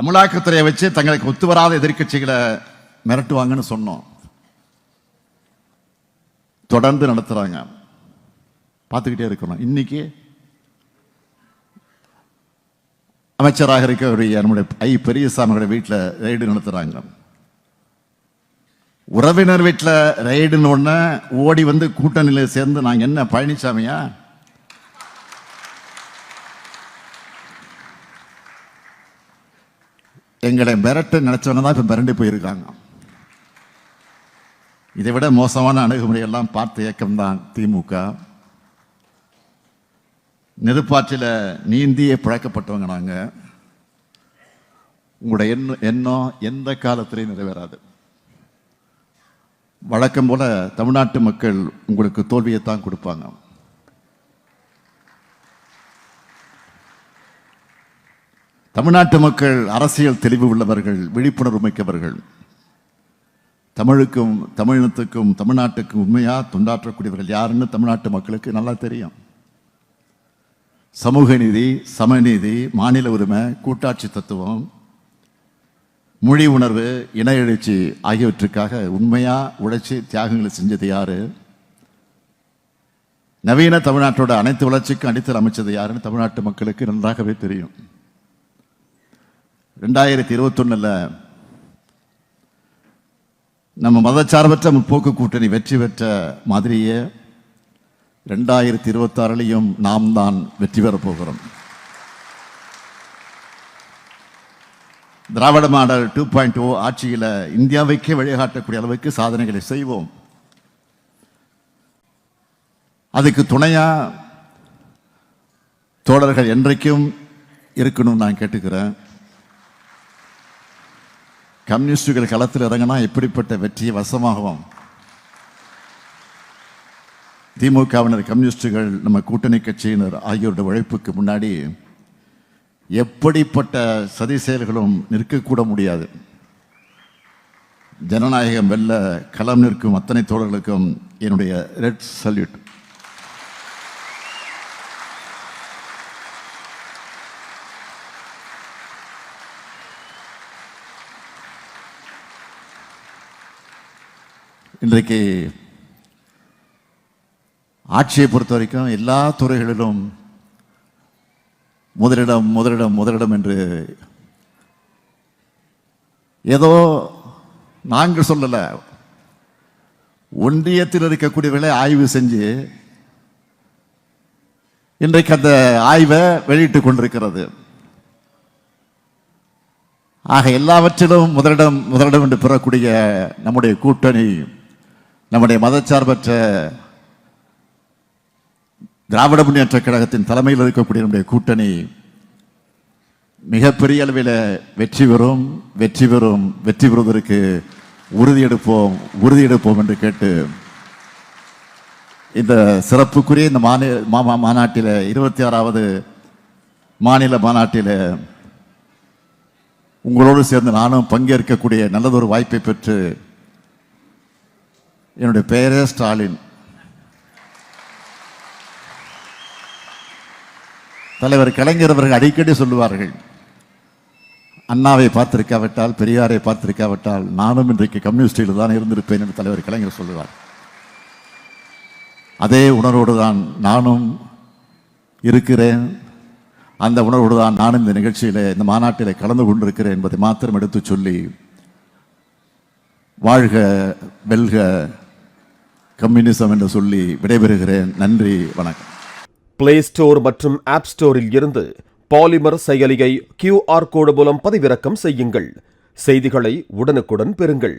அமலாக்கத்துறையை வச்சு தங்களுக்கு ஒத்து வராத எதிர்க்கட்சிகளை மிரட்டுவாங்கன்னு சொன்னோம். தொடர்ந்து நடத்துறாங்க. பார்த்துக்கிட்டே இருக்கணும். இன்னைக்கு அமைச்சராக இருக்கக்கூடிய நம்முடைய ஐ பெரியசாமியோட வீட்டில் ரெய்டு நடத்துகிறாங்க உறவினர் வீட்டில் ரெய்டுன்னு ஒன்று ஓடி வந்து கூட்டணியில் சேர்ந்து நாங்கள் என்ன பழனிசாமியா எங்களை மிரட்ட நினைச்சவங்க தான் இப்போ மிரண்டு போயிருக்காங்க. இதை விட மோசமான அணுகுமுறையெல்லாம் பார்த்த இயக்கம்தான் திமுக. நெருப்பாற்றில் நீந்தியே பிழக்கப்பட்டவங்க நாங்கள் உங்களோட எண்ணம் எண்ணம் எந்த காலத்திலையும் நிறைவேறாது. வழக்கம் போல தமிழ்நாட்டு மக்கள் உங்களுக்கு தோல்வியைத்தான் கொடுப்பாங்க. தமிழ்நாட்டு மக்கள் அரசியல் தெளிவு உள்ளவர்கள் விழிப்புணர்வு மிக்கவர்கள் தமிழுக்கும் தமிழினத்துக்கும் தமிழ்நாட்டுக்கும் உண்மையாக தொண்டாற்றக்கூடியவர்கள் யாருன்னு தமிழ்நாட்டு மக்களுக்கு நல்லா தெரியும். சமூக நீதி சமநீதி மாநில உரிமை கூட்டாட்சி தத்துவம் மொழி உணர்வு இன எழுச்சி ஆகியவற்றுக்காக உண்மையாக உழைச்சி தியாகங்களை செஞ்சது யார்? நவீன தமிழ்நாட்டோட அனைத்து வளர்ச்சிக்கும் அடித்தல் அமைச்சது யாருன்னு தமிழ்நாட்டு மக்களுக்கு நன்றாகவே தெரியும். ரெண்டாயிரத்தி இருபத்தொன்னுல நம்ம மதச்சார்பற்ற முற்போக்கு கூட்டணி வெற்றி பெற்ற மாதிரியே ரெண்டாயிரத்தி இருபத்தாறுலையும் நாம் தான் வெற்றி பெறப் போகிறோம். திராவிட மாடல் டூ பாயிண்ட் ஓ ஆட்சியில் இந்தியாவைக்கே வழிகாட்டக்கூடிய அளவுக்கு சாதனைகளை செய்வோம். அதுக்கு துணையாக தோழர்கள் என்றைக்கும் இருக்கணும்னு நான் கேட்டுக்கிறேன். கம்யூனிஸ்டுகள் களத்தில் இறங்கினா எப்படிப்பட்ட வெற்றியை வசமாகவும். திமுகவினர் கம்யூனிஸ்டுகள் நம்ம கூட்டணி கட்சியினர் ஆகியோருடைய உழைப்புக்கு முன்னாடி எப்படிப்பட்ட சதி செயல்களும் நிற்கக்கூட முடியாது. ஜனநாயகம் வெல்ல களம் நிற்கும் அத்தனை தோழர்களுக்கும் என்னுடைய ரெட் சல்யூட். இன்றைக்கு ஆட்சியை பொறுத்த வரைக்கும் எல்லா துறைகளிலும் முதலிடம் முதலிடம் முதலிடம் என்று ஏதோ நாங்கள் சொல்லலை. ஒன்றியத்தில் இருக்கக்கூடியவர்களை ஆய்வு செஞ்சு இன்றைக்கு அந்த ஆய்வை வெளியிட்டுக் கொண்டிருக்கிறது. ஆக எல்லாவற்றிலும் முதலிடம் முதலிடம் என்று பெறக்கூடிய நம்முடைய கூட்டணி நம்முடைய மதச்சார்பற்ற திராவிட முன்னேற்ற கழகத்தின் தலைமையில் இருக்கக்கூடிய நம்முடைய கூட்டணி மிகப்பெரிய அளவில் வெற்றி பெறும் வெற்றி பெறும் வெற்றி பெறுவதற்கு உறுதியெடுப்போம் உறுதியெடுப்போம் என்று கேட்டு இந்த சிறப்புக்குரிய இந்த மாநில மாநாட்டில் இருபத்தி ஆறாவது மாநில மாநாட்டில் உங்களோடு சேர்ந்து நானும் பங்கேற்கக்கூடிய நல்லதொரு வாய்ப்பை பெற்று என்னுடைய பெயரே ஸ்டாலின். தலைவர் கலைஞர் அவர்கள் அடிக்கடி சொல்லுவார்கள் அண்ணாவை பார்த்திருக்காவிட்டால் பெரியாரை பார்த்திருக்காவிட்டால் நானும் இன்றைக்கு கம்யூனிஸ்டில் தான் இருந்திருப்பேன் என்று தலைவர் கலைஞர் சொல்லுவார். அதே உணர்வோடு தான் நானும் இருக்கிறேன். அந்த உணர்வோடு தான் நானும் இந்த நிகழ்ச்சியில் இந்த மாநாட்டில் கலந்து கொண்டிருக்கிறேன் என்பதை மாத்திரம் எடுத்துச் சொல்லி வாழ்க வெல்க கம்யூனிசம் என்று சொல்லி விடைபெறுகிறேன். நன்றி வணக்கம். பிளே ஸ்டோர் மற்றும் ஆப் ஸ்டோரில் இருந்து பாலிமர் செயலியை கியூஆர் கோடு மூலம் பதிவிறக்கம் செய்யுங்கள். செய்திகளை உடனுக்குடன் பெறுங்கள்.